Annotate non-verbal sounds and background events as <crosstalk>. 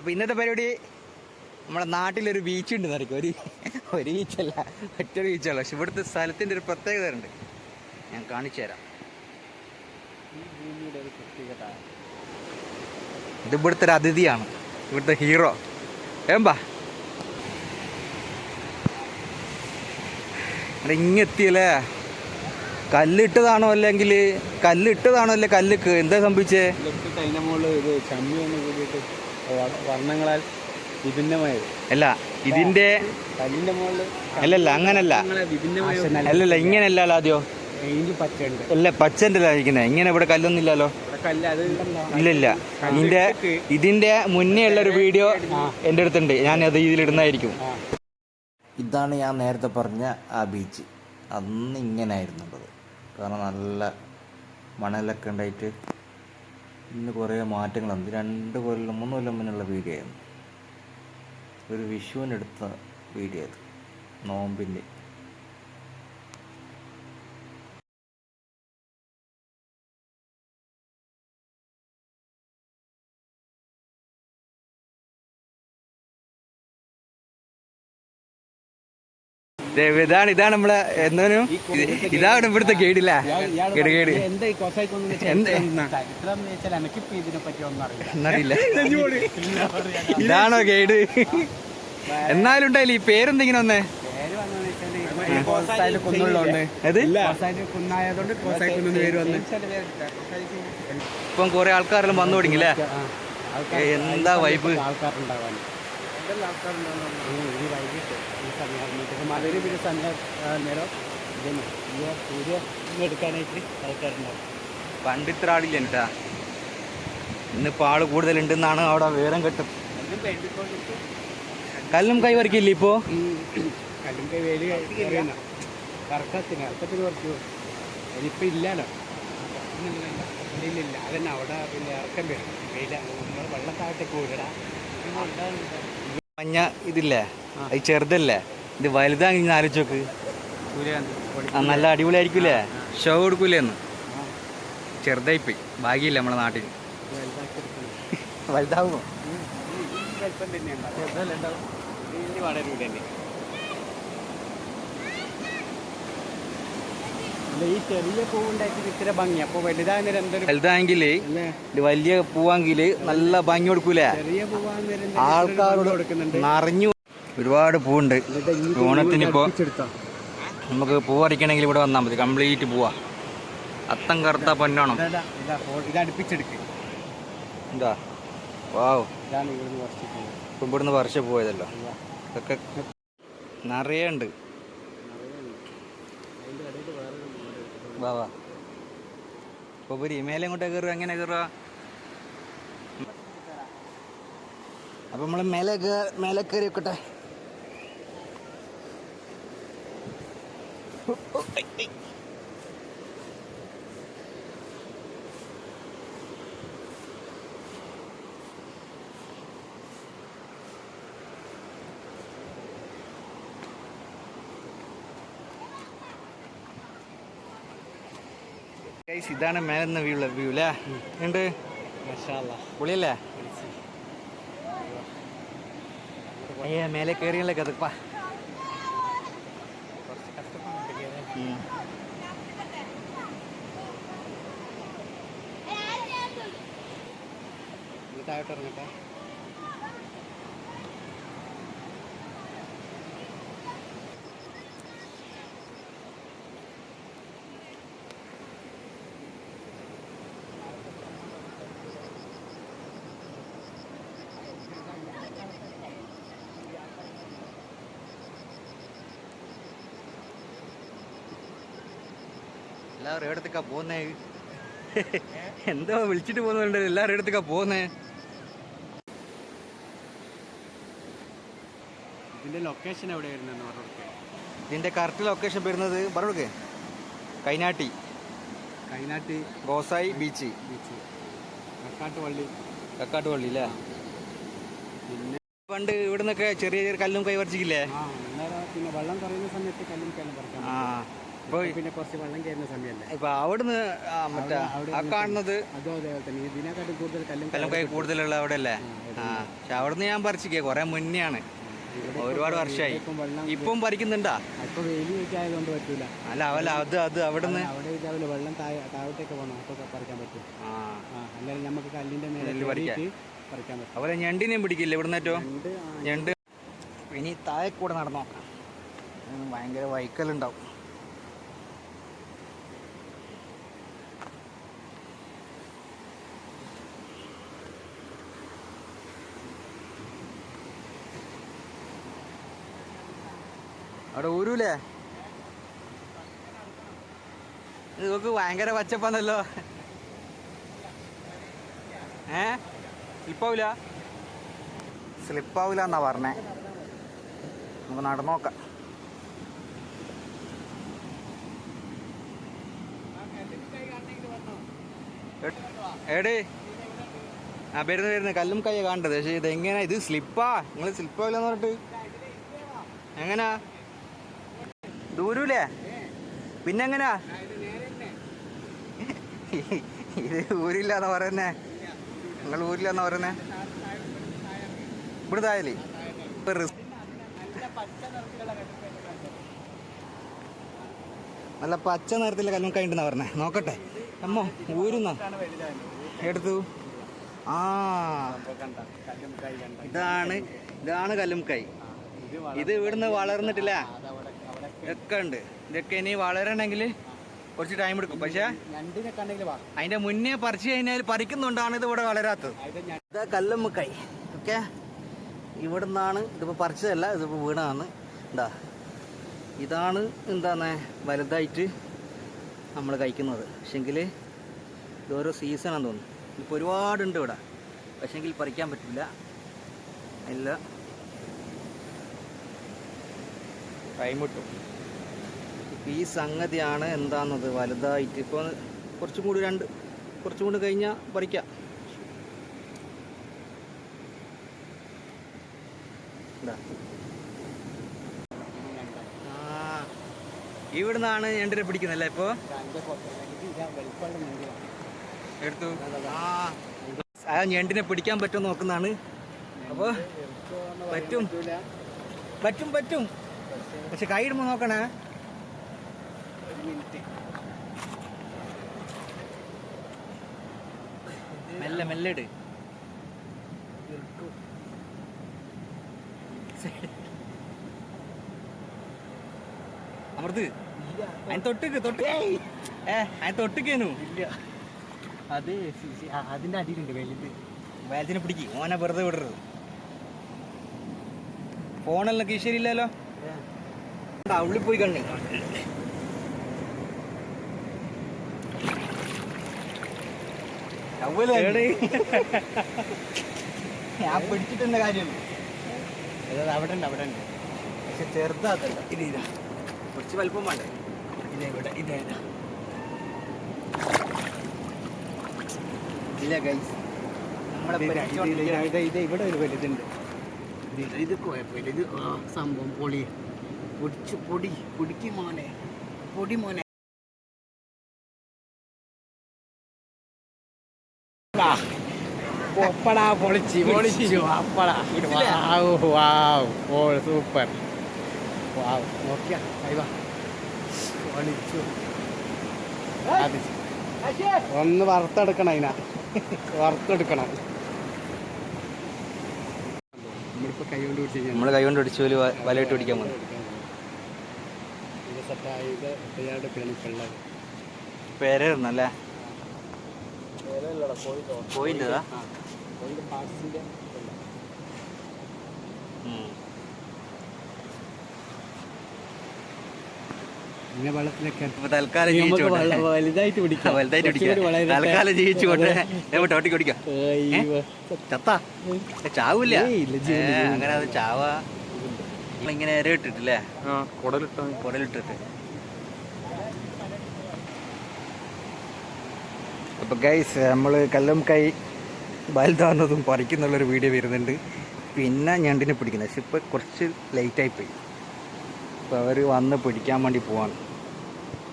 അപ്പോൾ ഇന്നത്തെ പരിപാടി നമ്മുടെ നാട്ടിലൊരു ബീച്ച് ഉണ്ട് നിറയ്ക്കും ഒരു ഒരു ബീച്ചല്ല മറ്റൊരു ബീച്ചല്ല പക്ഷെ ഇവിടുത്തെ സ്ഥലത്തിന്റെ ഒരു പ്രത്യേകത ഉണ്ട് ഞാൻ കാണിച്ചു തരാം. ഈ ഭൂമിയുടെ ഒരു പ്രത്യേകത. ഇത് ഇവിടുത്തെ ഒരു അതിഥിയാണ്. ഇവിടുത്തെ ഹീറോ ഏമ്പാ ഇങ്ങെത്തിയല്ലേ കല്ലിട്ടതാണോ അല്ലെങ്കിൽ കല്ലിട്ടതാണോ അല്ലെ കല്ല് എന്താ സംഭവിച്ചേ? ഇലക്ട്രിക് അതിന്റെ മുകളിൽ ഇത് ചമ്മി ഒന്ന് കൂടിയിട്ട് വ- വർണങ്ങളാൽ വിഭിന്നമായത് അല്ല ഇതിന്റെ മുകളിൽ അല്ലല്ല അങ്ങനല്ല. അല്ലല്ല ഇങ്ങനെയല്ല ആദ്യോ. അല്ല പച്ചന്റെ ഇരിക്കുന്നത് ഇങ്ങനെ ഇവിടെ കല്ലൊന്നും ഇല്ലല്ലോ. ഇതിന്റെ ഇതിന്റെ മുന്നേ ഉള്ള ഒരു വീഡിയോ എന്റെ അടുത്തുണ്ട്. ഞാൻ അത് ഇതിലിടുന്നതായിരിക്കും. ഇതാണ് ഞാൻ നേരത്തെ പറഞ്ഞ ആ ബീച്ച് അന്ന് ഇങ്ങനെ ആയിരുന്നുള്ളത് കാരണം നല്ല മണലൊക്കെ ഉണ്ടായിട്ട് ഇന്ന് കുറേ മാറ്റങ്ങൾ വന്നു. രണ്ട് കൊല്ലം മൂന്ന് കൊല്ലം മുന്നുള്ള വീഡിയോ ആയിരുന്നു. ഒരു വിഷുവിനെടുത്ത വീഡിയോ അത് നോമ്പിന്റെ ഇതാണ് ഇതാണ് നമ്മളെ എന്തോനും ഇതാണ് ഇവിടുത്തെ ഗൈഡില്ല ഗൈഡ് ഗൈഡ് എന്നറിയില്ല ഇതാണോ ഗൈഡ് എന്നാലും ഉണ്ടായില്ല? ഈ പേരെന്തെങ്കിലും ഒന്ന് ഇപ്പം കുറെ ആൾക്കാരെല്ലാം വന്നു തുടങ്ങില്ലേ എന്താ വൈബ് ആൾക്കാരുണ്ടാവാൻ എന്തെല്ലാം ആൾക്കാരുണ്ടാവും ഈ വൈകിട്ട് സമയം മധുര പിന്നെ സമയം നേരം ഇതന്നെ. സൂര്യ എടുക്കാനായിട്ട് ആൾക്കാരുണ്ടാവും. പണ്ട് ഇത്ര ആളില്ല കേട്ടാ ഇന്നിപ്പോൾ ആൾ കൂടുതലുണ്ടെന്നാണ് അവിടെ വിവരം കിട്ടും. കല്ലും കൈ കല്ലും ഇപ്പോൾ ഇപ്പോ? കല്ലും കൈ വേലി കറക്കത്തിന് ഇറക്കത്തിന് കുറച്ച് ഇനിയിപ്പോൾ ഇല്ലല്ലോ. ഇല്ല ഇല്ല അതന്നെ അവിടെ പിന്നെ ഇറക്കം വരും. വെയില വെള്ളത്താഴത്തേക്ക് പോയിടാ മഞ്ഞ ഇതില്ലേ? അത് ചെറുതല്ലേ? ഇത് വലുതാങ്ങി ആലോചിച്ച് നോക്ക്. ആ നല്ല അടിപൊളിയായിരിക്കൂലേ ഷോ ചെറുതായി പോയി ഭാഗ്യമില്ല നമ്മളെ നാട്ടിൽ. അല്ല ഈ ചെറിയ പൂവുണ്ടായിട്ട് ഭംഗി. എന്തൊരു വലിയ പൂവാങ്കിൽ നല്ല ഭംഗി കൊടുക്കൂലേ? ചെറിയ ആൾക്കാരോട് കൊടുക്കുന്നുണ്ട്. നിറഞ്ഞു ഒരുപാട് പൂവുണ്ട്. ഓണത്തിന് ഇപ്പോൾ നമുക്ക് പൂ പറിക്കണമെങ്കിൽ ഇവിടെ വന്നാൽ മതി. കംപ്ലീറ്റ് പോവാ. അത്തം കറുത്ത പൊന്നോണം. എന്താ? വാവ്. ഇപ്പം ഇവിടുന്ന് വർഷം പോയതല്ലോ. ഇതാ. ഇതൊക്കെ നിറയെ ഉണ്ട് വാ വാ. ഇപ്പോൾ മേലെ ഇങ്ങോട്ടേ കയറുക എങ്ങനെ കയറുക? അപ്പം നമ്മൾ മേലെ കയറി മേലെ കയറി വെക്കട്ടെ ഗൈസ് ഇതാണ് മേലെ നിന്ന് വ്യൂ വ്യൂ അല്ലേ ഉണ്ട് മാഷാ അല്ലാ. പൊളിയല്ലേ അയ്യ മേലെ കയറിയല്ലേ കഥപ്പാ താഴോട്ട് ഇറങ്ങട്ടെ. എല്ലാവരും എവിടത്തേക്കാ പോന്നേ? <laughs> എന്തോ വിളിച്ചിട്ട് പോകുന്നുണ്ട് എല്ലാവരും എവിടത്തേക്കാ പോന്നേ ഇതിന്റെ ലൊക്കേഷൻ എവിടെയായിരുന്നു എന്ന് പറഞ്ഞു ഇതിന്റെ കറക്റ്റ് ലൊക്കേഷൻ വരുന്നത് പറഞ്ഞു കൈനാട്ടി. കൈനാട്ടി. ഗോസായി ബീച്ച്. ബീച്ച്. കക്കാട്ടുപള്ളി. കക്കാട്ടുപള്ളി അല്ലേ? പിന്നെ പണ്ട് ഇവിടെ നിന്നൊക്കെ ചെറിയ ചെറിയ കല്ലും കൈവർച്ചിക്കില്ലേ പിന്നെ വെള്ളം കുറയുന്ന സമയത്ത് കല്ലും കല്ലും പറിക്കാം ആ. പിന്നെ കുറച്ച് വെള്ളം കയറുന്ന സമയമല്ലേ? ഇപ്പൊ അവിടുന്ന് മറ്റേ ആ കാണുന്നത് അതുപോലെ അതേപോലെ തന്നെ. ഇതിനെക്കാട്ടും കൂടുതൽ കല്ലും കല്ലം കൈ കൂടുതലുള്ള അവിടെ അല്ലേ? ആ പക്ഷെ അവിടുന്ന് ഞാൻ പറിച്ചിക്കേ കൊറേ മുന്നെയാണ്. ഒരുപാട് വർഷമായി ഇപ്പം പറിക്കുന്നുണ്ടാ ഇപ്പൊ വെയിൽ ആയതുകൊണ്ട് പറ്റൂല. അല്ല അവല അത് അത് അവിടുന്ന് അവിടെ ഇതാവില്ല വെള്ളം താഴത്തേക്ക് താഴോട്ടേക്ക് പോകണം അപ്പൊ പറിക്കാൻ പറ്റും. അല്ലെങ്കിൽ നമുക്ക് കല്ലിന്റെ മേലെ അവരെ പറിക്കാൻ. കയറിയിട്ട് പറിക്കാൻ. പറ്റും. അതുപോലെ ഞണ്ടിനെയും പിടിക്കില്ല ഇവിടുന്ന് രണ്ട് ഞണ്ട് ഇനി താഴെ കൂടെ നടന്നു നോക്കാം. ഭയങ്കര വൈക്കലുണ്ടാവും. അവിടെ ഊരൂലേ? ഇതൊക്കെ ഭയങ്കര പച്ചപ്പാന്നല്ലോ ഏ? സ്ലിപ്പാവൂല? സ്ലിപ്പാവൂല എന്നാ പറഞ്ഞേ. നമുക്ക് നടന്നോക്ക നോക്കാം. എടേ. ആ വരുന്നു വരുന്നു. കല്ലും കൈ കാണേണ്ടത്. പക്ഷേ ഇത് എങ്ങനെയാ ഇത് സ്ലിപ്പാ? നിങ്ങൾ സ്ലിപ്പാവില്ലെന്ന് പറഞ്ഞിട്ട്. എങ്ങനാ? ദൂരൂലേ? പിന്നെങ്ങനാ? ഇത് ഊരില്ലാന്ന് പറയുന്നേ. നിങ്ങൾ ഊരില്ലാന്ന് പറയുന്നേ. ഇവിടെ തായാലേ ഇപ്പൊ നല്ല പച്ച നിറത്തിലെ കല്ലും കഴിഞ്ഞിട്ടെന്നാ പറഞ്ഞേ. നോക്കട്ടെ. അമ്മോ ഊരുന്ന? എടുത്തു ആ. ഇതാണ് ഇതാണ് കല്ലും കൈ ഇത് ഇത് ഇവിടുന്ന് വളർന്നിട്ടില്ല? ഇതൊക്കെ ഉണ്ട്. ഇതൊക്കെ ഇനി വളരണമെങ്കിൽ കുറച്ച് ടൈം എടുക്കും. പക്ഷേ അതിന്റെ മുന്നേ പറിച്ചു കഴിഞ്ഞാൽ പറിക്കുന്നുണ്ടാണ് ഇത് ഇവിടെ വളരാത്തത് ഇത് കല്ലുമ്മക്കായി. ഓക്കെ? ഇവിടെ നിന്നാണ് ഇതിപ്പോൾ പറിച്ചതല്ല ഇതിപ്പോൾ വീണാണ് എന്താ ഇതാണ് എന്താണ് വലുതായിട്ട് നമ്മൾ കഴിക്കുന്നത്. പക്ഷെങ്കിൽ ഇതോരോ സീസണാന്ന് തോന്നുന്നു. ഇപ്പോൾ ഒരുപാടുണ്ട് ഇവിടെ. പക്ഷെങ്കിൽ പറിക്കാൻ പറ്റില്ല. ഇല്ല. ടൈം കിട്ടും ഈ സംഗതിയാണ് എന്താണെന്നത് വലുതായിട്ട് ഇപ്പോൾ കുറച്ചും കൂടി രണ്ട് കുറച്ചും കൂടി കഴിഞ്ഞാൽ പറിക്കാം. ഇവിടുന്നാണ് ഞണ്ടിനെ പിടിക്കുന്നല്ലേ ഇപ്പോ? അതിന്റെ പുറത്ത് ഇത് ഇതാ വെളുപ്പമുള്ള ഞണ്ടിലാണ് എടുത്തു. ആ ഞണ്ടിനെ പിടിക്കാൻ പറ്റുമോ നോക്കുന്നതാണ്. അപ്പോൾ പറ്റും. പറ്റും പറ്റും. പക്ഷെ കൈയിടുമ്പോൾ നോക്കണേ. ഒരു മിനിറ്റ്. മെല്ലെ മെല്ലെ ഇട്. അമൃത് അതിന് തൊട്ടിക്ക് തൊട്ട് ഏ അതിന് തൊട്ടിക്കേനു ഇല്ല. അത് അതിന്റെ അടിയിലുണ്ട് വലുത്. വലുതിനെ പിടിക്ക്. ഓനെ വെറുതെ വിടരുത്. ഫോണെല്ലാം കീശരിയില്ലല്ലോ ഉള്ളിൽ പോയി കണ്ണി? <laughs> ഞാൻ പിടിച്ചിട്ടെന്ന കാര്യം? അവിടെ ഉണ്ട് അവിടെ ഉണ്ട് പക്ഷെ ചെറുതാക്കല്ല ഇത് ഇതാ. കുറച്ച് വലുപ്പം വേണ്ടേ? ഇതേ ഇവിടെ ഇതേ ഇല്ല ഗൈസ് നമ്മുടെ. ഇവിടെ ഒരു വലുതുണ്ട്. ഇത് ഇത് കുഴപ്പമില്ല. ഇത് സംഭവം പൊളി. പൊടിച്ച് പൊടി പൊടിക്ക് മോനെ. പൊടി മോനെ. ഒപ്പടാ പൊളിച്ച് പൊളിച്ചു. അപ്പടാ. വാവ് വാവ് ഓ സൂപ്പർ. വാവ് നോക്കിയാ അയ്യോ പൊളിച്ചു. ഒന്ന് വറുത്തെടുക്കണം അതിനാ. വറുത്തെടുക്കണം. നമ്മളിപ്പോ കൈ കൊണ്ട് പിടിച്ച് പോലും വലയിട്ട് പിടിക്കാൻ വന്നു ഇത് സെറ്റായത് ഇയാളുടെ പിന്നെ വെള്ളത്തിലൊക്കെ തൽക്കാലം വലുതായിട്ട് പിടിക്കാം. വലുതായിട്ട് പിടിക്കാം. തൽക്കാലം ജീവിച്ചോട്ടെ. എവിടെ ഒട്ടി കുടിക്കാം. അയ്യോ. ചത്താ? ചാവൂല. അങ്ങനെ അത് ചാവാ. ഇങ്ങനെ ഇര ഇട്ടിട്ടില്ലേ? കുടലിട്ടിട്ട്. അപ്പൊ ഗൈസ് നമ്മൾ കല്ലും കൈ വലുതാവുന്നതും പറിക്കുന്നുള്ളൊരു വീഡിയോ വരുന്നുണ്ട്. പിന്നെ ഞണ്ടിനെ പിടിക്കുന്നത്. പക്ഷെ ഇപ്പൊ കുറച്ച് ലേറ്റായി പോയി. അപ്പോൾ അവർ വന്ന് പിടിക്കാൻ വേണ്ടി പോവാണ്.